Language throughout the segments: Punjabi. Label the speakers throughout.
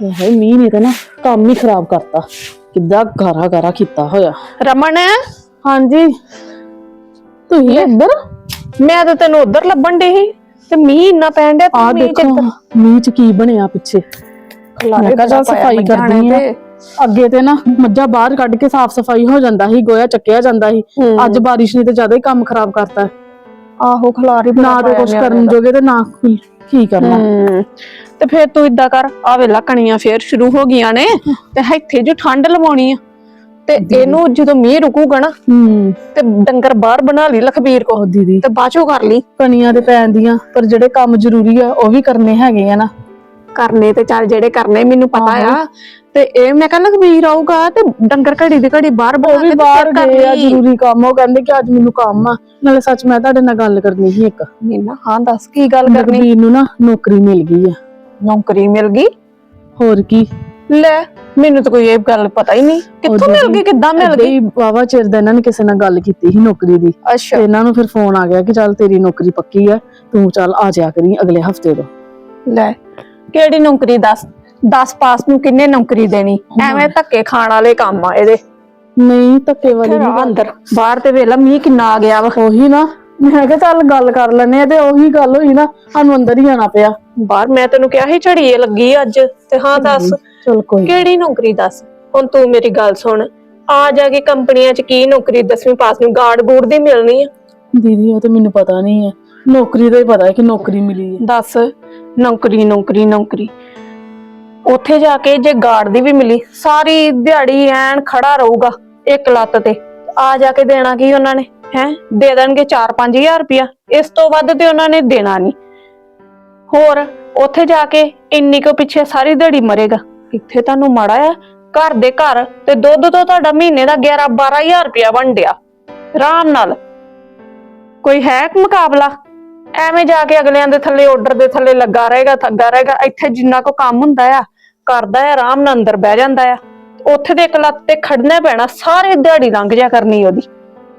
Speaker 1: ਇਹ ਮੀਂਹ ਨੇ ਤਾਂ ਨਾ ਕੰਮ ਹੀ ਖਰਾਬ ਕਰਤਾ। ਕਿੱਦਾਂ ਗਾਰਾ ਗਾਰਾ ਕੀਤਾ ਹੋਇਆ।
Speaker 2: ਰਮਨ?
Speaker 1: ਹਾਂਜੀ। ਤੁਸੀਂ ਇੱਧਰ
Speaker 2: ਮੈਂ ਤਾਂ ਤੈਨੂੰ ਉਧਰ ਲੱਭਣ ਦੇ ਸੀ ਤੇ ਮੀਂਹ ਇੰਨਾ ਪੈਣ ਡਿਆ
Speaker 1: ਆ
Speaker 2: ਤੂੰ ਮੀਂਹ ਚ
Speaker 1: ਦੇਖੋ ਮੀਂਹ ਚ ਕੀ ਬਣਿਆ ਪਿੱਛੇ। ਮੈਂ ਕਿਹਾ ਚੱਲ ਸਫ਼ਾਈ ਕਰਦੀ ਆ ਅੱਗੇ ਤੇ ਨਾ ਮੱਝਾਂ ਬਾਹਰ ਕੱਢ ਕੇ ਸਾਫ਼ ਸਫ਼ਾਈ ਹੋ ਜਾਂਦਾ ਸੀ ਗੋਇਆ ਚੱਕਿਆ ਜਾਂਦਾ ਸੀ।
Speaker 2: ਹੂੰ।
Speaker 1: ਅੱਜ ਬਾਰਿਸ਼ ਨੇ ਤੇ ਜ਼ਿਆਦਾ ਹੀ ਕੰਮ ਖਰਾਬ ਕਰਤਾ।
Speaker 2: ਆਹੋ ਖਲਾਰੀ ਬਣਾ
Speaker 1: ਨਾ ਤੇ ਕੁਝ ਕਰਨ ਜੋਗੇ ਤੇ ਨਾ ਕੋਈ ਕੀ ਕਰਨਾ।
Speaker 2: ਹੂੰ। ਤੇ ਫਿਰ ਤੂੰ ਇਦਾਂ ਕਰ ਆ ਵੇਲਾ ਕਣੀਆਂ ਫੇਰ ਸ਼ੁਰੂ ਹੋ ਗਈਆਂ ਨੇ ਤੇ ਇੱਥੇ ਜੋ ਠੰਡ ਲਵਾਉਣੀ ਆ। ਤੇ ਇਹਨੂੰ ਜਦੋਂ ਮੀਂਹ ਰੁਕੂਗਾ ਨਾ
Speaker 1: ਹੂੰ।
Speaker 2: ਤੇ ਡੰਗਰ ਬਾਹਰ ਬਣਾ ਲਈ ਲਖਬੀਰ ਕੋ
Speaker 1: ਦੀਦੀ।
Speaker 2: ਤੇ ਬਾਅਦੋਂ ਕਰ ਲਈ।
Speaker 1: ਕਣੀਆਂ ਤੇ ਪੈਂਦੀਆਂ ਪਰ ਜਿਹੜੇ ਕੰਮ ਜ਼ਰੂਰੀ ਆ ਉਹ ਵੀ ਕਰਨੇ ਹੈਗੇ ਆ ਨਾ।
Speaker 2: ਕਰਨੇ ਤੇ ਚੱਲ ਜਿਹੜੇ ਕਰਨੇ ਮੈਨੂੰ ਪਤਾ ਆ। ਤੇ ਇਹ ਮੈਂ ਕਹਿੰਦਾ ਲਖਬੀਰ ਆਊਗਾ ਤੇ ਡੰਗਰ ਘੜੀ ਦੀ ਘੜੀ ਬਾਹਰ ਬਣਾ ਕੇ
Speaker 1: ਬਾਹਰ ਗਏ ਆ। ਜ਼ਰੂਰੀ ਕੰਮ ਉਹ ਕਹਿੰਦੇ ਕਿ ਅੱਜ ਮੈਨੂੰ ਕੰਮ ਆ। ਨਾਲੇ ਸੱਚ ਮੈਂ ਤੁਹਾਡੇ ਨਾਲ ਗੱਲ ਕਰਨੀ ਸੀ ਇੱਕ।
Speaker 2: ਮੀਨਾ ਹਾਂ ਦੱਸ ਕੀ ਗੱਲ ਕਰਨੀ?
Speaker 1: ਰਘਬੀਰ ਨੂੰ ਨਾ ਨੌਕਰੀ ਮਿਲ ਗਈ ਆ।
Speaker 2: ਨੌਕਰੀ ਮਿਲ ਗਈ।
Speaker 1: ਹੋਰ ਕੀ?
Speaker 2: ਲੈ ਮੈਨੂੰ ਤਾਂ ਕੋਈ ਇਹ ਗੱਲ ਪਤਾ ਹੀ ਨਹੀਂ। ਕਿੱਥੋਂ ਮਿਲ ਗਈ ਕਿੱਦਾਂ ਮਿਲ ਗਈ?
Speaker 1: ਵਾਵਾ ਚਿਰ ਦਾ ਇਹਨਾਂ ਨੇ ਕਿਸੇ ਨਾਲ ਗੱਲ ਕੀਤੀ ਸੀ ਨੌਕਰੀ ਦੀ।
Speaker 2: ਅੱਛਾ।
Speaker 1: ਤੇ ਇਹਨਾਂ ਨੂੰ ਫਿਰ ਫੋਨ ਆ ਗਿਆ ਕਿ ਚੱਲ ਤੇਰੀ ਨੌਕਰੀ ਪੱਕੀ ਆ ਤੂੰ ਚੱਲ ਆ ਜਾਇਆ ਕਰੀ ਅਗਲੇ ਹਫ਼ਤੇ ਤੋਂ।
Speaker 2: ਲੈ ਕਿਹੜੀ ਨੌਕਰੀ ਦੱਸ? 10 ਪਾਸ ਨੂੰ ਕਿੰਨੇ ਨੌਕਰੀ ਦੇਣੀ? ਐਵੇਂ ਧੱਕੇ ਖਾਣ ਵਾਲੇ ਕੰਮ ਆ ਇਹਦੇ।
Speaker 1: ਨਹੀਂ ਧੱਕੇ ਵਾਲੀ ਨਹੀਂ
Speaker 2: ਅੰਦਰ। ਬਾਹਰ ਤੇ ਵੇਲਾ ਮੀਂਹ ਕਿੰਨਾ ਆ ਗਿਆ ਵਾ।
Speaker 1: ਉਹੀ ਨਾ ਮੈਂ ਕਿਹਾ ਚੱਲ ਗੱਲ ਕਰ ਲੈਨੇ ਆ ਤੇ ਉਹੀ ਗੱਲ ਹੋਈ ਨਾ ਸਾਨੂੰ ਅੰਦਰ ਹੀ ਆਣਾ ਪਿਆ।
Speaker 2: ਬਾਹਰ ਮੈਂ ਤੈਨੂੰ ਕਿਹਾ ਸੀ ਝੜੀਏ ਲੱਗੀ ਅੱਜ ਤੇ ਹਾਂ ਦੱਸ
Speaker 1: ਚਲ ਕੋਈ ਨੀ।
Speaker 2: ਕਿਹੜੀ ਨੌਕਰੀ ਦੱਸ? ਹੁਣ ਤੂੰ ਮੇਰੀ ਗੱਲ ਸੁਣ ਆ ਜਾ ਕੇ ਕੰਪਨੀਆਂ 'ਚ ਕੀ ਨੌਕਰੀ 10ਵੀਂ ਪਾਸ ਨੂੰ ਗਾਰਡ ਗੂੜ ਦੀ ਮਿਲਣੀ ਆ?
Speaker 1: ਦੀਦੀ ਉਹ ਤੇ ਮੈਨੂੰ ਪਤਾ ਨਹੀਂ ਹੈ ਨੌਕਰੀ ਦਾ ਹੀ ਪਤਾ ਹੈ ਕਿ ਨੌਕਰੀ ਮਿਲੀ ਹੈ।
Speaker 2: ਦੱਸ ਨੌਕਰੀ ਨੌਕਰੀ ਨੌਕਰੀ। ਉੱਥੇ ਜਾ ਕੇ ਜੇ ਗਾਰਡ ਦੀ ਵੀ ਮਿਲੀ ਸਾਰੀ ਦਿਹਾੜੀ ਐਨ ਖੜਾ ਰਹੂਗਾ ਇੱਕ ਲੱਤ ਤੇ। ਆ ਜਾ ਕੇ ਦੇਣਾ ਕੀ ਉਹਨਾਂ ਨੇ? ਹੈ? ਦੇ ਦੇਣਗੇ 4-5000 ਰੁਪਇਆ। ਇਸ ਤੋਂ ਵੱਧ ਤੇ ਉਹਨਾਂ ਨੇ ਦੇਣਾ ਨਹੀਂ। ਹੋਰ, ਉੱਥੇ ਜਾ ਕੇ ਇੰਨੀ ਕੁ ਪਿੱਛੇ ਸਾਰੀ ਦਿਹਾੜੀ ਮਰੇਗਾ। ਇੱਥੇ ਤੁਹਾਨੂੰ ਮਾੜਾ ਆ, ਘਰ ਦੇ ਘਰ ਤੇ ਦੁੱਧ ਤੋਂ ਤੁਹਾਡਾ ਮਹੀਨੇ ਦਾ 11-12000 ਰੁਪਇਆ ਵੰਡਿਆ ਆਰਾਮ ਨਾਲ। ਕੋਈ ਹੈ ਮੁਕਾਬਲਾ? ਐਵੇਂ ਜਾ ਕੇ ਅਗਲਿਆਂ ਦੇ ਥੱਲੇ ਆਰਡਰ ਦੇ ਥੱਲੇ ਲੱਗਾ ਰਹੇਗਾ ਥੱਗਾ ਰਹੇਗਾ। ਇੱਥੇ ਜਿੰਨਾ ਕੋ ਕੰਮ ਹੁੰਦਾ ਆ, ਕਰਦਾ ਆ, ਆਰਾਮ ਨਾਲ ਅੰਦਰ ਬਹਿ ਜਾਂਦਾ ਆ। ਉੱਥੇ ਦੇ ਇੱਕ ਲੱਤ ਤੇ ਖੜਨਾ ਪੈਣਾ, ਸਾਰੇ ਦਿਹਾੜੀ ਲੰਘ ਜਾ ਕਰਨੀ ਉਹਦੀ।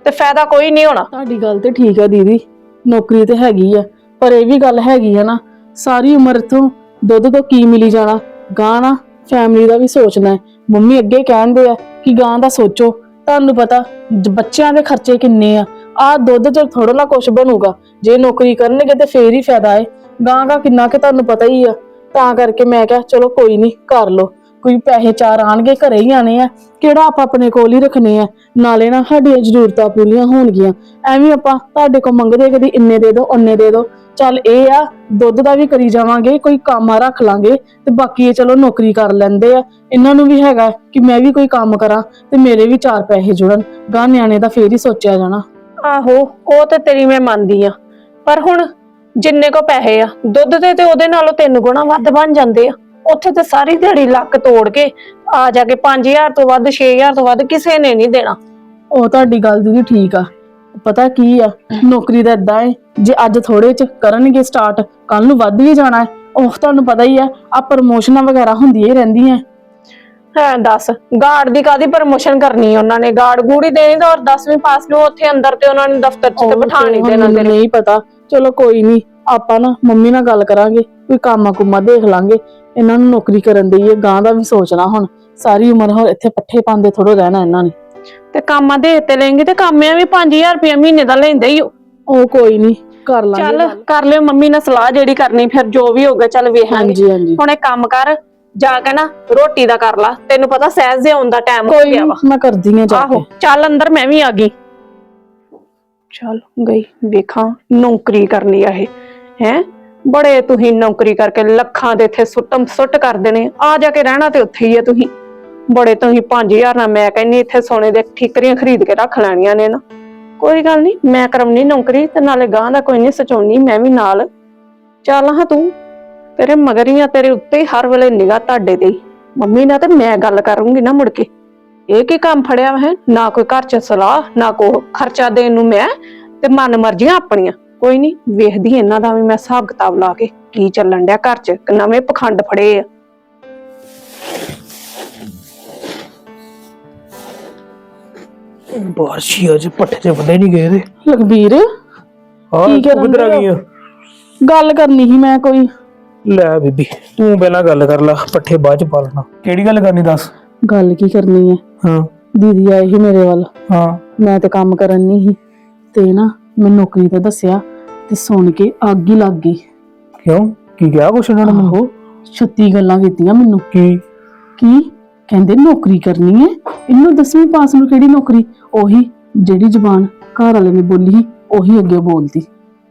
Speaker 2: ਤੇ ਫਾਇਦਾ ਕੋਈ ਨਹੀਂ ਹੋਣਾ।
Speaker 1: ਤੁਹਾਡੀ ਗੱਲ ਤੇ ਠੀਕ ਹੈ ਦੀਦੀ, ਨੌਕਰੀ ਤੇ ਹੈਗੀ ਆ, ਪਰ ਇਹ ਵੀ ਗੱਲ ਹੈਗੀ ਆ ਨਾ, ਸਾਰੀ ਉਮਰ ਇਥੋਂ ਦੁੱਧ ਤੋਂ ਕੀ ਮਿਲੀ ਜਾਣਾ, ਗਾਂ ਨਾ ਫੈਮਿਲੀ ਦਾ ਵੀ ਸੋਚਣਾ ਹੈ ਮੰਮੀ ਅੱਗੇ ਕਹਿੰਦੇ ਆ ਕਿ ਗਾਂ ਦਾ ਸੋਚੋ, ਤੁਹਾਨੂੰ ਪਤਾ ਜ- ਬੱਚਿਆਂ ਦੇ ਖਰਚੇ ਕਿੰਨੇ ਆ ਆ ਦੁੱਧ ਚ ਥੋੜਾ ਨਾ ਕੁਝ ਬਣੂਗਾ, ਜੇ ਨੌਕਰੀ ਕਰਨਗੇ ਤੇ ਫੇਰ ਹੀ ਫਾਇਦਾ ਹੈ ਗਾਂ ਦਾ ਕਿੰਨਾ ਕਿ ਤੁਹਾਨੂੰ ਪਤਾ ਹੀ ਆ, ਤਾਂ ਕਰਕੇ ਮੈਂ ਕਿਹਾ ਚਲੋ ਕੋਈ ਨਹੀਂ, ਕਰ ਲੋ ਕੋਈ ਪੈਸੇ ਚਾਰ ਆਣਗੇ, ਘਰੇ ਹੀ ਆਣੇ ਆ। ਕਿਹੜਾ ਆਪਾਂ ਆਪਣੇ ਕੋਲ ਹੀ ਰੱਖਣੇ ਆ। ਨਾਲੇ ਨਾ ਸਾਡੀਆਂ ਜ਼ਰੂਰਤਾਂ ਪੂਰੀਆਂ ਹੋਣਗੀਆਂ। ਐਵੇਂ ਆਪਾਂ ਤੁਹਾਡੇ ਕੋਲ ਮੰਗਦੇ ਕਦੀ ਇੰਨੇ ਦੇ ਦਿਓ ਉਹਨੇ ਦੇ ਦਿਓ। ਚੱਲ ਇਹ ਆ, ਦੁੱਧ ਦਾ ਵੀ ਕਰੀ ਜਾਵਾਂਗੇ, ਕੋਈ ਕੰਮ ਆ ਰੱਖ ਲਾਂਗੇ, ਤੇ ਬਾਕੀ ਇਹ ਚਲੋ ਨੌਕਰੀ ਕਰ ਲੈਂਦੇ ਆ। ਇਹਨਾਂ ਨੂੰ ਵੀ ਹੈਗਾ ਕਿ ਮੈਂ ਵੀ ਕੋਈ ਕੰਮ ਕਰਾਂ, ਤੇ ਮੇਰੇ ਵੀ ਚਾਰ ਪੈਸੇ ਜੁੜਨ। ਗਾਂ ਨਿਆਣੇ ਦਾ ਫੇਰ ਹੀ ਸੋਚਿਆ ਜਾਣਾ।
Speaker 2: ਆਹੋ, ਉਹ ਤੇ ਤੇਰੀ ਮੈਂ ਮੰਨਦੀ ਆ। ਪਰ ਹੁਣ ਜਿੰਨੇ ਕੋ ਪੈਸੇ ਆ, ਦੁੱਧ ਦੇ ਤੇ ਉਹਦੇ ਨਾਲੋਂ ਤਿੰਨ ਗੁਣਾ ਵੱਧ ਬਣ ਜਾਂਦੇ ਆ। ਉੱਥੇ ਤੇ ਸਾਰੀ ਦਿਹਾੜੀ ਲੱਕ ਤੋੜ ਕੇ ਆ ਜਾ ਕੇ 5000 ਤੋਂ ਵੱਧ 6000 ਤੋਂ ਵੱਧ ਕਿਸੇ ਨੇ ਨਹੀਂ ਦੇਣਾ।
Speaker 1: ਉਹ ਤੁਹਾਡੀ ਗੱਲ ਦੀ ਠੀਕ ਆ। ਪਤਾ ਕੀ ਆ ਨੌਕਰੀ ਦਾ ਏਦਾਂ ਹੈ ਜੇ ਅੱਜ ਥੋੜੇ ਚ ਕਰਨਗੇ ਸਟਾਰਟ ਕੱਲ ਨੂੰ ਵੱਧ ਵੀ ਜਾਣਾ ਹੈ ਉਹ ਤੁਹਾਨੂੰ ਪਤਾ ਹੀ ਆ ਆ ਪ੍ਰਮੋਸ਼ਨਾਂ ਵਗੈਰਾ ਹੁੰਦੀਆਂ ਹੀ ਰਹਿੰਦੀਆਂ
Speaker 2: ਹਾਂ ਦੱਸ ਗਾਰਡ ਦੀ ਕਾਦੀ ਪ੍ਰਮੋਸ਼ਨ ਕਰਨੀ ਉਹਨਾਂ ਨੇ? ਗਾਰਡ ਗੂੜੀ ਦੇਣੀ ਤਾਂ ਔਰ 10ਵੀਂ ਪਾਸ ਨੂੰ ਉੱਥੇ ਅੰਦਰ ਤੇ ਉਹਨਾਂ ਨੇ ਦਫ਼ਤਰ 'ਚ ਤੇ ਬਿਠਾ ਨਹੀਂ ਦੇਣਾ ਤੇਰੇ।
Speaker 1: ਨਹੀਂ ਪਤਾ। ਚਲੋ ਕੋਈ ਨਹੀਂ ਆਪਾਂ ਨਾ ਮੰਮੀ ਨਾਲ ਗੱਲ ਕਰਾਂਗੇ ਕੋਈ ਕੰਮ ਕੁਮਾ ਦੇਖ ਲਾਂਗੇ। ਇਹਨਾਂ ਨੂੰ ਨੌਕਰੀ ਕਰਨ ਦੀ ਹੈ ਗਾਂ ਦਾ ਵੀ ਸੋਚਣਾ ਹੁਣ। ਸਾਰੀ ਉਮਰ ਹੁਣ ਇੱਥੇ ਪੱਠੇ ਪਾਉਂਦੇ ਥੋੜੋ ਰਹਿਣਾ ਇਹਨਾਂ ਨੇ।
Speaker 2: ਤੇ ਕੰਮਾਂ ਦੇ ਤੇ ਲੈਣਗੇ ਤੇ ਕੰਮਿਆਂ ਵੀ 5000 ਰੁਪਏ ਮਹੀਨੇ ਦਾ ਲੈਂਦੇ ਹੀ ਹੋ
Speaker 1: ਉਹ ਕੋਈ ਨਹੀਂ ਕਰ ਲਾਂਗੇ
Speaker 2: ਚੱਲ ਕਰ ਲਿਓ ਮੰਮੀ ਨਾਲ ਸਲਾਹ ਜਿਹੜੀ ਕਰਨੀ ਫਿਰ ਜੋ ਵੀ ਹੋਊਗਾ ਚੱਲ ਵੇਖਾਂਗੇ।
Speaker 1: ਹਾਂਜੀ ਹਾਂਜੀ।
Speaker 2: ਹੁਣ ਇਹ ਕੰਮ ਕਰ ਜਾ ਕੇ ਨਾ ਰੋਟੀ ਦਾ ਕਰ ਲਾ। ਤੈਨੂੰ ਪਤਾ ਸਹਿਜ ਦੇ ਆਉਣ ਦਾ ਟਾਈਮ ਹੋ
Speaker 1: ਕੋਈ
Speaker 2: ਗਿਆ ਵਾ।
Speaker 1: ਮੈਂ ਕਰਦੀ ਆ ਜਾ
Speaker 2: ਆਹੋ
Speaker 1: ਕੇ।
Speaker 2: ਚੱਲ ਅੰਦਰ ਮੈਂ ਵੀ ਆ ਗਈ। ਚੱਲ ਗਈ ਵੇਖਾਂ ਨੌਕਰੀ ਕਰਨੀ ਆ ਇਹ ਹੈ? ਬੜੇ ਤੁਸੀਂ ਨੌਕਰੀ ਕਰਕੇ ਲੱਖਾਂ ਦੇ ਇੱਥੇ ਸੁੱਟਮ ਸੁੱਟ ਕਰਦੇ ਨੇ ਆ ਜਾ ਕੇ ਰਹਿਣਾ ਤੇ ਉੱਥੇ ਹੀ ਹੈ ਤੁਸੀਂ। ਬੜੇ ਤੁਸੀਂ 5000 ਨਾਲ ਮੈਂ ਕਹਿੰਨੀ ਇੱਥੇ ਸੋਨੇ ਦੇ ਠੀਕਰੀਆਂ ਖਰੀਦ ਕੇ ਰੱਖ ਲੈਣੀਆਂ ਨੇ ਨਾ। ਕੋਈ ਗੱਲ ਨਹੀਂ, ਮੈਂ ਕਰਮਨੀ ਨੌਕਰੀ ਤੇ ਨਾਲੇ ਗਾਂ ਦਾ ਕੋਈ ਨਹੀਂ ਸਚਾਉਣੀ, ਮੈਂ ਵੀ ਨਾਲ। ਚੱਲ ਹਾਂ ਤੂੰ, ਤੇਰੇ ਮਗਰੀਆਂ ਤੇਰੇ ਉੱਤੇ ਹੀ ਹਰ ਵੇਲੇ ਨਿਗਾਹ ਤੁਹਾਡੇ ਤੇ ਮੰਮੀ ਨਾਲ ਤੇ ਮੈਂ ਗੱਲ ਕਰੂੰਗੀ ਨਾ ਮੁੜ ਕੇ। ਇਹ ਕੀ ਕੰਮ ਫੜਿਆ ਹੈ ਨਾ ਕੋਈ ਘਰ ਚ ਸਲਾਹ, ਨਾ ਕੋ ਖਰਚਾ ਦੇਣ ਨੂੰ ਮੈਂ, ਤੇ ਮਨ ਮਰਜ਼ੀਆਂ ਆਪਣੀਆਂ। ਕੋਈ ਨਹੀਂ ਵੇਖਦੀ ਇਹਨਾਂ ਦਾ ਵੀ ਮੈਂ ਹਿਸਾਬ ਕਿਤਾਬ ਲਾ ਕੇ ਕੀ ਚੱਲਣ ਡਿਆ ਘਰ ਚ ਕਿ ਨਵੇਂ ਪਖੰਡ ਫੜੇ ਆ।
Speaker 3: ਬਾਰਸ਼ੀ ਅੱਜ ਪੱਠੇ ਤੇ ਬੰਦੇ ਨਹੀਂ ਗਏ ਤੇ
Speaker 1: ਲਖਬੀਰ
Speaker 3: ਹਾਂ
Speaker 1: ਕੀ ਕਰਨ
Speaker 3: ਕਿੱਧਰ ਆ ਗਈ ਆ?
Speaker 1: ਗੱਲ ਕਰਨੀ ਸੀ ਮੈਂ ਕੋਈ।
Speaker 3: ਲੈ ਬੀਬੀ ਤੂੰ ਪਹਿਲਾਂ ਗੱਲ ਕਰ ਲੈ ਪੱਠੇ ਬਾਅਦ ਚ ਪਾ ਲੈਣਾ। ਕਿਹੜੀ ਗੱਲ ਕਰਨੀ ਦੱਸ?
Speaker 1: ਗੱਲ ਕੀ ਕਰਨੀ ਹੈ
Speaker 3: ਹਾਂ।
Speaker 1: ਦੀਦੀ ਆਏ ਸੀ ਮੇਰੇ ਵੱਲ।
Speaker 3: ਹਾਂ।
Speaker 1: ਮੈਂ ਤੇ ਕੰਮ ਕਰਨ ਨਹੀਂ ਸੀ ਤੇ ਨਾ ਮੈਂ ਨੌਕਰੀ ਤੇ ਦੱਸਿਆ। ਤੇ ਸੁਣ ਕੇ ਅੱਗ ਹੀ ਲੱਗ ਗਈ।
Speaker 3: ਕਿਉਂ? ਕੀ ਕਿਹਾ ਕੁਛ ਉਹਨਾਂ ਨੇ ਮੈਨੂੰ?
Speaker 1: ਆਹੋ ਛੱਤੀ ਗੱਲਾਂ ਕੀਤੀਆਂ ਮੈਨੂੰ।
Speaker 3: ਕੀ?
Speaker 1: ਕੀ? ਕਹਿੰਦੇ ਨੌਕਰੀ ਕਰਨੀ ਹੈ। ਇਹਨੂੰ ਦਸਵੀਂ ਪਾਸ ਨੂੰ ਕਿਹੜੀ ਨੌਕਰੀ? ਉਹੀ ਜਿਹੜੀ ਜ਼ਬਾਨ ਘਰ ਵਾਲੇ ਨੇ ਬੋਲੀ ਸੀ ਉਹੀ ਅੱਗੇ ਬੋਲਦੀ।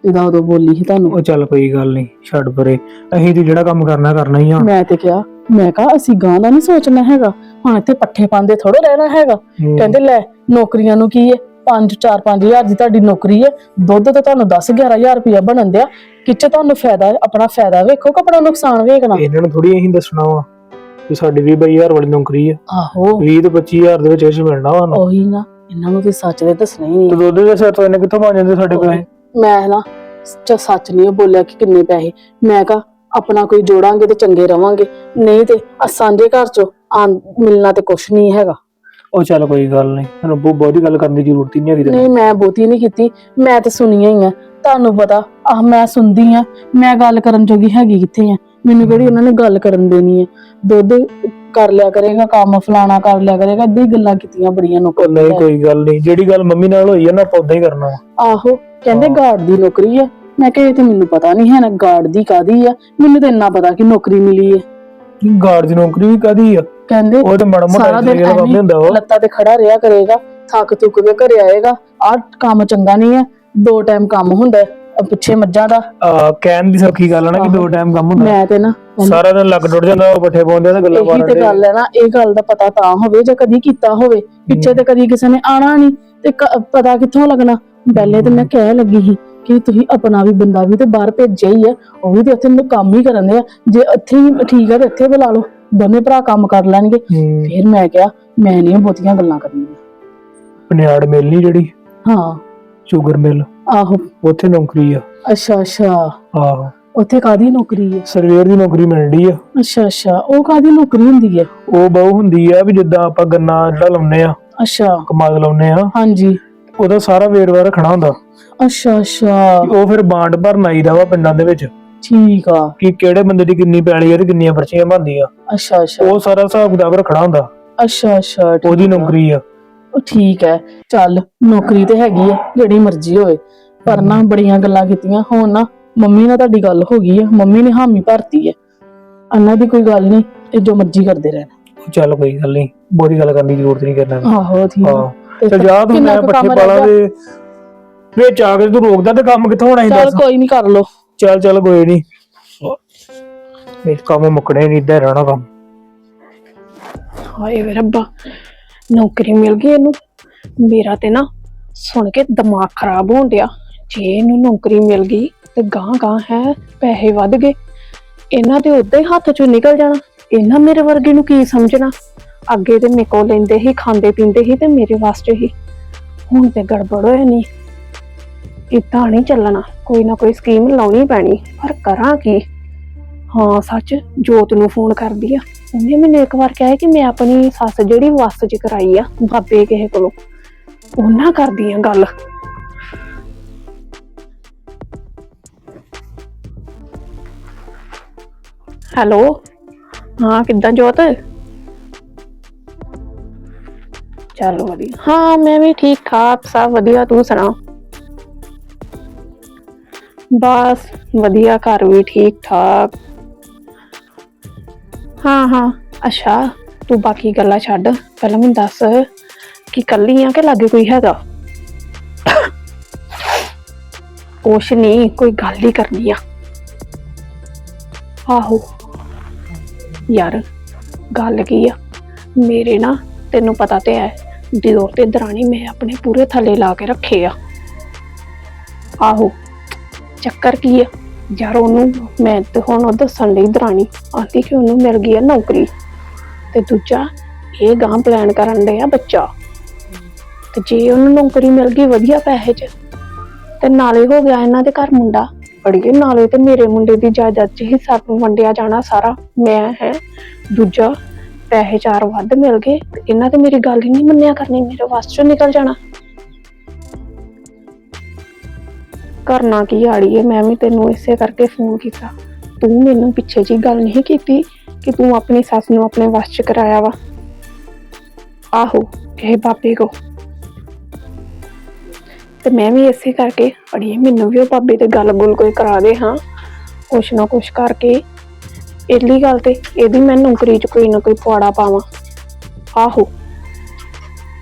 Speaker 1: ਇਹਦਾ ਉਦੋਂ ਬੋਲੀ ਸੀ ਤੁਹਾਨੂੰ।
Speaker 3: ਉਹ ਚੱਲ ਕੋਈ ਗੱਲ ਨਹੀਂ ਛੱਡ ਪਰੇ। ਅਸੀਂ ਤੇ ਜਿਹੜਾ ਕੰਮ ਕਰਨਾ ਕਰਨਾ ਹੀ ਆ।
Speaker 1: ਮੈਂ ਤੇ ਕਿਹਾ ਮੈਂ ਕਿਹਾ ਅਸੀਂ ਗਾਂ ਦਾ ਨਹੀਂ ਸੋਚਣਾ ਹੈਗਾ। ਹੁਣ ਇੱਥੇ ਪੱਠੇ ਪਾਉਂਦੇ ਥੋੜਾ ਰਹਿਣਾ ਹੈਗਾ।
Speaker 3: ਹੂੰ।
Speaker 1: ਕਹਿੰਦੇ ਲੈ ਨੌਕਰੀਆਂ ਨੂੰ ਕੀ ਹੈ? 5 4 5000 ਦੀ ਤੁਹਾਡੀ ਨੌਕਰੀ ਹੈ। ਦੁੱਧ ਤੇ ਤੁਹਾਨੂੰ 10 11000 ਰੁਪਇਆ ਬਣਨ ਦਿਆ। ਕਿੱਚ ਤੁਹਾਨੂੰ ਫਾਇਦਾ ਹੈ? ਆਪਣਾ ਫਾਇਦਾ ਵੇਖੋ ਕਿ ਆਪਣਾ ਨੁਕਸਾਨ ਵੇਖਣਾ।
Speaker 3: ਇਹਨਾਂ ਨੂੰ ਥੋੜੀ ਅਸੀਂ ਦੱਸਣਾ ਵਾ ਕਿ ਸਾਡੀ ਵੀ 22000 ਵਾਲੀ ਨੌਕਰੀ ਆ
Speaker 1: ਆਹੋ।
Speaker 3: 20 ਤੋਂ 25000 ਦੇ ਵਿੱਚ ਇਹ 'ਚ ਮਿਲਣਾ ਵਾ ਸਾਨੂੰ
Speaker 1: ਉਹੀ ਨਾ ਇਹਨਾਂ ਨੂੰ ਤੇ ਸੱਚ ਦੇ ਦੱਸਣਾ ਹੀ ਨਹੀਂ।
Speaker 3: ਤੇ ਦੁੱਧ ਦੇ ਸਿਰ ਤੋਂ ਇਹਨੇ ਕਿੱਥੋਂ ਬਣ ਜਾਂਦੇ ਸਾਡੇ ਪੈਸੇ
Speaker 1: ਮੈਂ ਨਾ ਚ ਸੱਚ ਨਹੀਂ ਬੋਲਿਆ ਕਿ ਕਿੰਨੇ ਪੈਸੇ। ਮੈਂ ਕਹਾ ਆਪਣਾ ਕੋਈ ਜੋੜਾਂਗੇ ਤੇ ਚੰਗੇ ਰਵਾਂਗੇ। ਨਹੀਂ ਤੇ ਆ ਸਾਂਝੇ ਘਰ ਚੋਂ ਆਂ ਮਿਲਣਾ ਤੇ ਕੁਛ ਨਹੀਂ ਹੈਗਾ।
Speaker 3: ਉਹ ਚੱਲ ਕੋਈ ਗੱਲ ਨਹੀਂ। ਸਾਨੂੰ ਬਹੁ- ਬਹੁਤੀ ਗੱਲ ਕਰਨ ਦੀ ਜ਼ਰੂਰਤ ਹੀ ਨਹੀਂ ਹੈਗੀ ਤੈਨੂੰ।
Speaker 1: ਨਹੀਂ ਮੈਂ ਬਹੁਤੀ ਨਹੀਂ ਕੀਤੀ। ਮੈਂ ਤੇ ਸੁਣੀਆਂ ਹੀ ਆ। ਤੁਹਾਨੂੰ ਪਤਾ ਆਹ ਮੈਂ ਸੁਣਦੀ ਆ। ਮੈਂ ਗੱਲ ਕਰਨ ਜੋਗੀ ਹੈਗੀ ਕਿੱਥੇ ਆ? ਮੈਨੂੰ ਕਿਹੜੀ ਉਹਨਾਂ ਨੇ ਗੱਲ ਕਰਨ ਦੇਣੀ ਹੈ ਦੁੱਧ ਕਰ ਲਿਆ ਕਰੇਗਾ ਕੰਮ ਫਲਾਣਾ ਕਰ ਲਿਆ ਕਰੇਗਾ ਏਦਾਂ ਹੀ ਗੱਲਾਂ ਕੀਤੀਆਂ ਬੜੀਆਂ
Speaker 3: ਉਹ
Speaker 1: ਨੌਕਰੀ
Speaker 3: ਨਹੀਂ ਕੋਈ ਗੱਲ ਨਹੀਂ। ਜਿਹੜੀ ਗੱਲ ਮੰਮੀ ਨਾਲ ਹੋਈ ਆ ਨਾ ਆਪਾਂ ਉਦਾਂ ਹੀ ਕਰਨਾ ਵਾ।
Speaker 1: ਆਹੋ ਕਹਿੰਦੇ ਗਾਰਡ ਦੀ ਨੌਕਰੀ ਹੈ ਮੈਂ ਕਿਹਾ ਇਹ ਤੇ ਮੈਨੂੰ ਪਤਾ ਨਹੀਂ ਹੈ ਨਾ ਗਾਰਡ ਦੀ ਕਾਦੀ ਆ? ਮੈਨੂੰ ਤਾਂ ਇੰਨਾ ਪਤਾ ਕਿ ਨੌਕਰੀ ਮਿਲੀ ਹੈ
Speaker 3: ਗਾਰਡ ਦੀ ਨੌਕਰੀ ਵੀ ਕਾਦੀ ਆ?
Speaker 1: ਕਹਿੰਦੇ
Speaker 3: ਉਹ ਤੇ ਮਾੜਾ ਮੋਟਾ
Speaker 1: ਸਾਰਾ ਦਿਨ
Speaker 3: ਜਿਹੜਾ ਕੰਮ
Speaker 1: ਐਵੇਂ
Speaker 3: ਹੁੰਦਾ ਵਾ।
Speaker 1: ਲੱਤਾਂ ਤੇ ਖੜਾ ਰਿਹਾ ਕਰੇਗਾ ਥੱਕ ਥੁੱਕ ਕੇ ਘਰੇ ਆਏਗਾ। ਆਹ ਕੰਮ ਚੰਗਾ ਨਹੀਂ ਹੈ ਦੋ ਟਾਈਮ ਕੰਮ ਹੁੰਦਾ ਹੈ, ਆਹ ਪਿੱਛੇ ਮੱਝਾਂ ਦਾ।
Speaker 3: ਆ ਕਹਿਣ ਦੀ ਸੌਖੀ ਗੱਲ ਆ ਨਾ ਕਿ ਦੋ ਟਾਈਮ ਕੰਮ ਹੁੰਦਾ।
Speaker 1: ਮੈਂ ਤੇ ਨਾ
Speaker 3: ਸਾਰਾ ਦਿਨ ਲੱਗ ਡੁੱਟ ਜਾਂਦਾ ਉਹ ਪੱਠੇ ਪਾਉਂਦੇ ਆ ਤੇ ਗੱਲਾਂ
Speaker 1: ਇਹੀ
Speaker 3: ਮਾਰਨ
Speaker 1: ਤੇ
Speaker 3: ਦੇ
Speaker 1: ਗੱਲ ਹੈ ਨਾ ਇਹ ਗੱਲ ਦਾ ਪਤਾ ਤਾਂ ਹੋਵੇ ਜੇ ਕਦੀ ਕੀਤਾ ਹੋਵੇ ਪਿੱਛੇ ਤੇ ਕਦੀ ਕਿਸੇ ਨੇ ਆਣਾ ਨਹੀਂ ਤੇ ਕ- ਪਤਾ ਕਿੱਥੋਂ ਲੱਗਣਾ? ਪਹਿਲੇ ਤੇ ਮੈਂ ਕਹਿ ਲੱਗੀ ਸੀ ਕਿ ਤੁਸੀਂ ਆਪਣਾ ਵੀ ਬੰਦਾ ਵੀ ਤੇ ਬਾਹਰ ਭੇਜਿਆ ਹੀ ਆ ਉਹ ਵੀ ਤੇ ਉੱਥੇ ਨੂੰ ਕੰਮ ਹੀ ਕਰਨ ਦੇ ਆ। ਜੇ ਇੱਥੇ ਹੀ ਠੀਕ ਆ ਤੇ ਇੱਥੇ ਬੁਲਾ ਲਓ ਦੋਨੇ ਭਰਾ ਕੰਮ ਕਰ ਲੈਣਗੇ।
Speaker 3: ਹੂੰ।
Speaker 1: ਫਿਰ ਮੈਂ ਕਿਹਾ ਮੈਂ ਨਹੀਂ ਬਹੁਤੀਆਂ ਗੱਲਾਂ ਕਰਨੀਆਂ।
Speaker 3: ਪਨਿਆੜ ਮਿਲ ਨਹੀਂ ਜਿਹੜੀ?
Speaker 1: ਹਾਂ।
Speaker 3: Sugar mill.
Speaker 1: ਆਹੋ।
Speaker 3: ਉੱਥੇ ਨੌਕਰੀ ਆ।
Speaker 1: ਅੱਛਾ ਅੱਛਾ।
Speaker 3: ਆਹੋ
Speaker 1: ਉੱਥੇ ਕਾਦੀ ਨੌਕਰੀ ਹੈ
Speaker 3: ਸਰਵੇਅਰ ਦੀ ਨੌਕਰੀ ਮਿਲਦੀ ਆ।
Speaker 1: ਅੱਛਾ ਅੱਛਾ। ਉਹ ਕਾਦੀ ਨੌਕਰੀ ਹੁੰਦੀ ਹੈ
Speaker 3: ਉਹ ਬਹੁ ਹੁੰਦੀ ਆ ਵੀ ਜਿੱਦਾਂ ਆਪਾਂ ਗੰਨਾ ਜਿਹੜਾ ਲਾਉਨੇ ਆ
Speaker 1: ਅੱਛਾ।
Speaker 3: ਕਮਾਦ ਲਾਉਨੇ ਆ।
Speaker 1: ਹਾਂਜੀ।
Speaker 3: ਉਹਦਾ ਸਾਰਾ ਵੇਰਵਾ ਰੱਖਣਾ ਹੁੰਦਾ।
Speaker 1: ਅੱਛਾ ਅੱਛਾ।
Speaker 3: ਉਹ ਫਿਰ ਬਾਂਡ ਭਰਨ ਆਈਦਾ ਵਾ ਪਿੰਡਾਂ ਦੇ ਵਿੱਚ।
Speaker 1: ਠੀਕ ਆ।
Speaker 3: ਕਿ ਕਿਹੜੇ ਬੰਦੇ ਦੀ ਕਿੰਨੀ ਪੈਲੀ ਆ ਤੇ ਕਿੰਨੀਆਂ ਪਰਚੀਆਂ ਬਣਦੀਆਂ।
Speaker 1: ਅੱਛਾ ਅੱਛਾ।
Speaker 3: ਉਹ ਸਾਰਾ ਹਿਸਾਬ ਕਿਤਾਬ ਰੱਖਣਾ ਹੁੰਦਾ।
Speaker 1: ਅੱਛਾ ਅੱਛਾ ਠੀਕ
Speaker 3: ਉਹਦੀ
Speaker 1: ਆ।
Speaker 3: ਨੌਕਰੀ ਆ।
Speaker 1: ਉਹ ਠੀਕ ਹੈ ਚੱਲ ਨੌਕਰੀ ਤੇ ਹੈਗੀ ਆ ਜਿਹੜੀ ਮਰਜ਼ੀ ਹੋਵੇ ਪਰ ਨਾ ਬੜੀਆਂ ਗੱਲਾਂ ਕੀਤੀਆਂ। ਹੁਣ ਨਾ ਮੰਮੀ ਨਾਲ ਤੁਹਾਡੀ ਗੱਲ ਹੋ ਗਈ ਆ। ਮੰਮੀ ਨੇ ਹਾਮੀ ਭਰਤੀ ਹੈ ਇਹਨਾਂ ਦੀ ਕੋਈ ਗੱਲ ਨਹੀਂ ਇਹ ਜੋ ਮਰਜ਼ੀ ਕਰਦੇ ਰਹਿਣ।
Speaker 3: ਚੱਲ ਕੋਈ ਗੱਲ ਨਹੀਂ ਬਹੁਤੀ ਗੱਲ ਕਰਨ ਦੀ ਜ਼ਰੂਰਤ ਨਹੀਂ ਕਰਨਾ।
Speaker 1: ਆਹੋ ਠੀਕ ਆ। ਤੇ
Speaker 3: ਜਾ ਤੂੰ
Speaker 1: ਕਿੰਨਾ
Speaker 3: ਮੈਂ
Speaker 1: ਕੁ
Speaker 3: ਪੱਠੇ
Speaker 1: ਕੰਮ
Speaker 3: ਪਾਲਾ ਦੇ। ਵਿੱਚ ਆ ਕੇ ਤੂੰ ਰੋਕਦਾ ਤੇ ਕੰਮ ਕਿੱਥੋਂ ਹੋਣਾ ਸੀ
Speaker 1: ਚੱਲ
Speaker 3: ਦੱਸ?
Speaker 1: ਕੋਈ ਨਹੀਂ ਕਰ ਲੋ
Speaker 3: ਚੱਲ ਚੱਲ ਕੋਈ ਨਹੀਂ ਇਹ ਕੰਮ ਮੁੱਕਣੇ ਨਹੀਂ ਇੱਧਰ ਰਹਿਣਾ ਕੰਮ।
Speaker 2: ਹਾਏ ਵੇ ਰੱਬਾ ਨੌਕਰੀ ਮਿਲ ਗਈ ਇਹਨੂੰ। ਮੇਰਾ ਤੇ ਨਾ ਸੁਣ ਕੇ ਦਿਮਾਗ ਖਰਾਬ ਹੋਣ ਡਿਆ। ਜੇ ਇਹਨੂੰ ਨੌਕਰੀ ਮਿਲ ਗਈ ਤੇ ਗਾਂ ਗਾਂ ਹੈ ਪੈਸੇ ਵੱਧ ਗਏ। ਇਹਨਾਂ ਤੇ ਉਦਾਂ ਹੀ ਹੱਥ ਚੋਂ ਨਿਕਲ ਜਾਣਾ। ਇਹਨਾਂ ਮੇਰੇ ਵਰਗੇ ਨੂੰ ਕੀ ਸਮਝਣਾ? ਅੱਗੇ ਤੇ ਮੇਰੇ ਕੋਲ ਲੈਂਦੇ ਹੀ ਖਾਂਦੇ ਪੀਂਦੇ ਹੀ ਤੇ ਮੇਰੇ ਵਾਸਤੇ ਹੀ। ਹੁਣ ਤੇ ਗੜਬੜ ਹੋਇਆ ਨਹੀਂ ਇਦਾਂ ਨਹੀਂ ਚੱਲਣਾ। ਕੋਈ ਨਾ ਕੋਈ ਸਕੀਮ ਲਾਉਣੀ ਪੈਣੀ। ਪਰ ਕਰਾਂ ਕੀ? ਹਾਂ, ਸੱਚ ਜੋਤ ਨੂੰ ਫੋਨ ਕਰਦੀ ਆ। ਉਹਨੇ ਮੈਨੂੰ ਇੱਕ ਵਾਰ ਕਿਹਾ ਕਿ ਮੈਂ ਆਪਣੀ ਸੱਸ ਜਿਹੜੀ ਵੱਸ ਚ ਕਰਾਈ ਆ, ਬਾਬੇ ਕਿਸੇ ਕੋਲੋਂ। ਉਹਨਾਂ ਕਰਦੀ ਆ ਗੱਲ। ਹੈਲੋ? ਹਾਂ, ਕਿੱਦਾਂ ਜੋਤ? ਚਲੋ ਵਧੀਆ। ਹਾਂ ਮੈਂ ਵੀ ਠੀਕ ਠਾਕ ਸਭ ਵਧੀਆ ਤੂੰ ਸੁਣਾ? ਬਸ ਵਧੀਆ ਘਰ ਵੀ ਠੀਕ ਠਾਕ। ਹਾਂ ਹਾਂ। ਅੱਛਾ ਤੂੰ ਬਾਕੀ ਗੱਲਾਂ ਛੱਡ। ਪਹਿਲਾਂ ਮੈਨੂੰ ਦੱਸ ਕਿ ਕੱਲੀ ਆ ਕਿ ਲਾਗੇ ਕੋਈ ਹੈਗਾ? ਕੁਛ ਨਹੀਂ ਕੋਈ ਗੱਲ ਹੀ ਕਰਨੀ ਆ। ਆਹੋ। ਯਾਰ ਗੱਲ ਕੀ ਆ? ਮੇਰੇ ਨਾ ਤੈਨੂੰ ਪਤਾ ਤੇ ਹੈ। ਦਿਓਰ ਤੇ ਦਰਾਣੀ ਮੈਂ ਆਪਣੇ ਪੂਰੇ ਥੱਲੇ ਲਾ ਕੇ ਰੱਖੇ ਆ। ਆਹੋ, ਚੱਕਰ ਕੀ ਆ? ਯਾਰ ਉਹਨੂੰ ਮੈਂ ਤੇ ਹੁਣ ਉਹ ਦੱਸਣ ਲਈ ਦਰਾਣੀ ਆਂਦੀ ਕਿ ਉਹਨੂੰ ਮਿਲ ਗਈ ਆ ਨੌਕਰੀ। ਤੇ ਦੂਜਾ, ਇਹ ਗਾਂ ਪਲਾਨ ਕਰਨ ਡਿਆ ਬੱਚਾ। ਤੇ ਜੇ ਉਹਨੂੰ ਨੌਕਰੀ ਮਿਲ ਗਈ ਵਧੀਆ ਪੈਸੇ 'ਚ, ਤੇ ਨਾਲੇ ਹੋ ਗਿਆ ਇਹਨਾਂ ਦੇ ਘਰ ਮੁੰਡਾ। ਅੜੀਏ, ਨਾਲੇ ਤੇ ਮੇਰੇ ਮੁੰਡੇ ਦੀ ਜਾਇਦਾਦ 'ਚ ਹਿੱਸਾ ਵੰਡਿਆ ਜਾਣਾ ਸਾਰਾ। ਮੈਂ, ਹੈ, ਦੂਜਾ ਪੈਸੇ ਚਾਰ ਵੱਧ ਮਿਲ ਗਏ ਤੇ ਇਹਨਾਂ ਤੇ ਮੇਰੀ ਗੱਲ ਹੀ ਨਹੀਂ ਮੰਨਿਆ ਕਰਨੀ, ਮੇਰੇ ਵਾਸ 'ਚੋਂ ਨਿਕਲ ਜਾਣਾ। ਕਰਨਾ ਕੀ ਆੜੀਏ ਮੈਂ ਵੀ ਤੈਨੂੰ ਇਸੇ ਕਰਕੇ ਫੋਨ ਕੀਤਾ। ਤੂੰ ਮੈਨੂੰ ਪਿੱਛੇ ਜੀ ਗੱਲ ਨਹੀਂ ਕੀਤੀ ਕਿ ਤੂੰ ਆਪਣੀ ਸੱਸ ਨੂੰ ਆਪਣੇ ਵਸ ਚ ਕਰਾਇਆ ਵਾ। ਆਹੋ, ਇਹ ਬਾਬੇ ਕੋ। ਤੇ ਮੈਂ ਵੀ ਇਸੇ ਕਰਕੇ, ਅੜੀਏ ਮੈਨੂੰ ਵੀ ਉਹ ਬਾਬੇ ਤੇ ਗੱਲ ਗੁੱਲ ਕੋਈ ਕਰਾ ਦੇ, ਹਾਂ। ਕੁਛ ਨਾ ਕੁਛ ਕਰਕੇ ਇਹਲੀ ਗੱਲ ਤੇ ਇਹਦੀ ਮੈਂ ਨੌਕਰੀ ਚ ਕੋਈ ਨਾ ਕੋਈ ਪੁਆੜਾ ਪਾਵਾਂ। ਆਹੋ।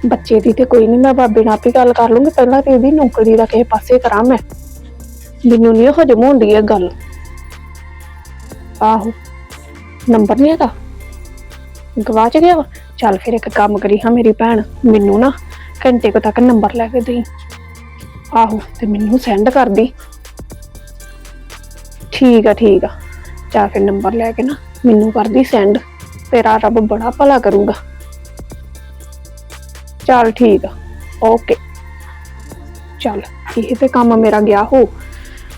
Speaker 2: ਬੱਚੇ ਦੀ ਤੇ ਕੋਈ ਨਹੀਂ ਮੈਂ ਬਾਬੇ ਨਾਲ ਆਪੇ ਗੱਲ ਕਰ ਲੂੰਗੀ। ਪਹਿਲਾਂ ਤੇ ਇਹਦੀ ਨੌਕਰੀ ਦਾ ਕਿਸੇ ਪਾਸੇ ਕਰਾਂ ਮੈਂ। ਮੈਨੂੰ ਨਹੀਂ ਹਜਮ ਹੁੰਦੀ ਇਹ ਗੱਲ। ਆਹੋ। ਨੰਬਰ ਨਹੀਂ ਹੈਗਾ? ਗਵਾਚ ਗਿਆ ਵਾ? ਚੱਲ ਫਿਰ ਇੱਕ ਕੰਮ ਕਰੀ ਹਾਂ ਮੇਰੀ ਭੈਣ। ਮੈਨੂੰ ਨਾ ਘੰਟੇ ਕੋ ਤੱਕ ਨੰਬਰ ਲੈ ਕੇ ਦੇਈ। ਆਹੋ, ਤੇ ਮੈਨੂੰ ਸੈਂਡ ਕਰ ਦੀ ਠੀਕ ਆ ਠੀਕ ਆ। ਚੱਲ ਫਿਰ ਨੰਬਰ ਲੈ ਕੇ ਨਾ ਮੈਨੂੰ ਕਰਦੀ ਸੈਂਡ ਤੇਰਾ ਰੱਬ ਬੜਾ ਭਲਾ ਕਰੂਗਾ। ਚੱਲ ਠੀਕ ਆ ਓਕੇ ਚੱਲ, ਇਹ ਤੇ ਕੰਮ ਮੇਰਾ ਗਿਆ ਹੋ।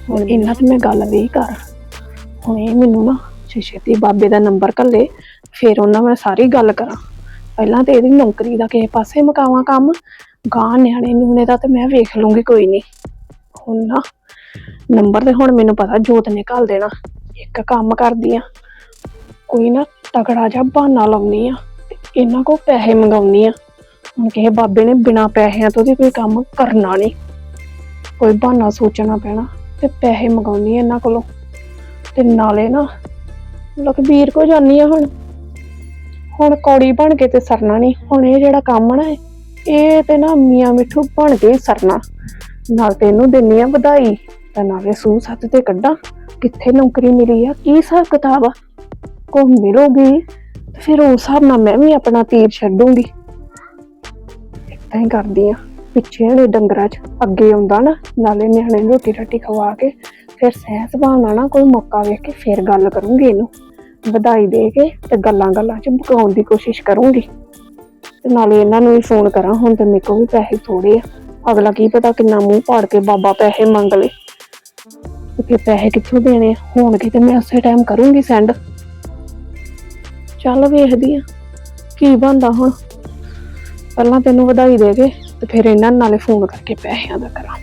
Speaker 2: ਹੁਣ ਇਹਨਾਂ ਤੇ ਮੈਂ ਗੱਲ ਵੀ ਕਰ। ਹੁਣ ਇਹ ਮੈਨੂੰ ਨਾ ਛੇਤੀ ਬਾਬੇ ਦਾ ਨੰਬਰ ਕੱਲੇ ਫਿਰ ਉਹਨਾਂ ਮੈਂ ਸਾਰੀ ਗੱਲ ਕਰਾਂ। ਪਹਿਲਾਂ ਤੇ ਇਹਦੀ ਨੌਕਰੀ ਦਾ ਕਿਸੇ ਪਾਸੇ ਮਕਾਵਾਂ ਕੰਮ ਗਾਂ ਨਿਆਣੇ ਨੂਣੇ ਦਾ ਤੇ ਮੈਂ ਵੇਖ ਲੂੰਗੀ ਕੋਈ ਨਹੀਂ। ਹੁਣ ਨਾ, ਨੰਬਰ ਤੇ ਹੁਣ ਮੈਨੂੰ ਪਤਾ ਜੋਤ ਨੇ ਘੱਲ ਦੇਣਾ। ਇੱਕ ਕੰਮ ਕਰਦੀ ਆ। ਕੋਈ ਨਾ ਤਗੜਾ ਜਿਹਾ ਬਹਾਨਾ ਲਾਉਣੀ ਆ। ਤੇ ਇਹਨਾਂ ਕੋ ਪੈਸੇ ਮੰਗਾਉਣੀ ਆ। ਹੁਣ ਕਿਸੇ ਬਾਬੇ ਨੇ ਬਿਨਾ ਪੈਸਿਆਂ ਤੋਂ ਦੀ ਕੋਈ ਕੰਮ ਕਰਨਾ ਨਹੀਂ। ਕੋਈ ਬਹਾਨਾ ਸੋਚਣਾ ਪੈਣਾ ਤੇ ਪੈਸੇ ਮੰਗਾਉਣੀ ਆ ਇਹਨਾਂ ਕੋਲੋਂ। ਤੇ ਨਾਲੇ ਨਾ ਲਖਬੀਰ ਕੋ ਜਾਨੀ ਆ ਹੁਣ। ਹੁਣ ਕੌੜੀ ਬਣ ਕੇ ਤੇ ਸਰਨਾ ਨਹੀਂ। ਹੁਣ ਇਹ ਜਿਹੜਾ ਕੰਮ ਨਾ, ਇਹ ਤੇ ਨਾ ਮੀਆਂ ਮਿੱਠੂ ਬਣ ਕੇ ਹੀ ਸਰਨਾ। ਨਾਲ ਤੈਨੂੰ ਦਿੰਨੀ ਆ ਵਧਾਈ। ਤਾਂ ਨਾਲੇ ਸੂ ਸੱਤ ਤੇ ਕੱਢਾਂ, ਕਿੱਥੇ ਨੌਕਰੀ ਮਿਲੀ ਆ, ਕੀ ਹਿਸਾਬ ਕਿਤਾਬ ਆ? ਕੋ ਮਿਲੂਗੀ, ਤੇ ਫਿਰ ਉਸ ਹਿਸਾਬ ਨਾਲ ਮੈਂ ਵੀ ਆਪਣਾ ਤੀਰ ਛੱਡੂੰਗੀ। ਇਦਾਂ ਹੀ ਕਰਦੀ ਆ, ਪਿੱਛੇ ਨੇ ਡੰਗਰਾਂ 'ਚ ਅੱਗੇ ਆਉਂਦਾ ਨਾ, ਨਾਲੇ ਨਿਆਣੇ ਨੂੰ ਰੋਟੀ ਰਾਟੀ ਖਵਾ ਕੇ, ਫਿਰ ਸਹਿ ਸੁਭਾਅ ਨਾ ਕੋਈ ਮੌਕਾ ਵੇਖ ਕੇ ਫਿਰ ਗੱਲ ਕਰੂੰਗੀ ਇਹਨੂੰ। ਵਧਾਈ ਦੇ ਕੇ ਤੇ ਗੱਲਾਂ ਗੱਲਾਂ 'ਚ ਬਕਾਉਣ ਦੀ ਕੋਸ਼ਿਸ਼ ਕਰੂੰਗੀ। ਤੇ ਨਾਲੇ ਇਹਨਾਂ ਨੂੰ ਵੀ ਫੋਨ ਕਰਾਂ, ਹੁਣ ਤੇ ਮੇਰੇ ਕੋਲ ਵੀ ਪੈਸੇ ਥੋੜੇ ਆ। ਅਗਲਾ ਕੀ ਪਤਾ ਕਿੰਨਾ ਮੂੰਹ ਪਾੜ ਕੇ ਬਾਬਾ ਪੈਸੇ ਮੰਗ ਲੇ। ਤੇ ਫਿਰ ਪੈਸੇ ਕਿੱਥੋਂ ਦੇਣੇ ਆ? ਹੋਣਗੇ ਤੇ ਮੈਂ ਉਸੇ ਟਾਈਮ ਕਰੂੰਗੀ ਸੈਂਡ ਚੱਲ ਵੇਖਦੀ ਆ, ਕੀ ਬਣਦਾ ਹੁਣ। ਪਹਿਲਾਂ ਤੈਨੂੰ ਵਧਾਈ ਦੇ ਕੇ ਤੇ ਫਿਰ ਇਹਨਾਂ ਨਾਲੇ ਫੋਨ ਕਰਕੇ ਪੈਸਿਆਂ ਦਾ ਕਰਾਂ।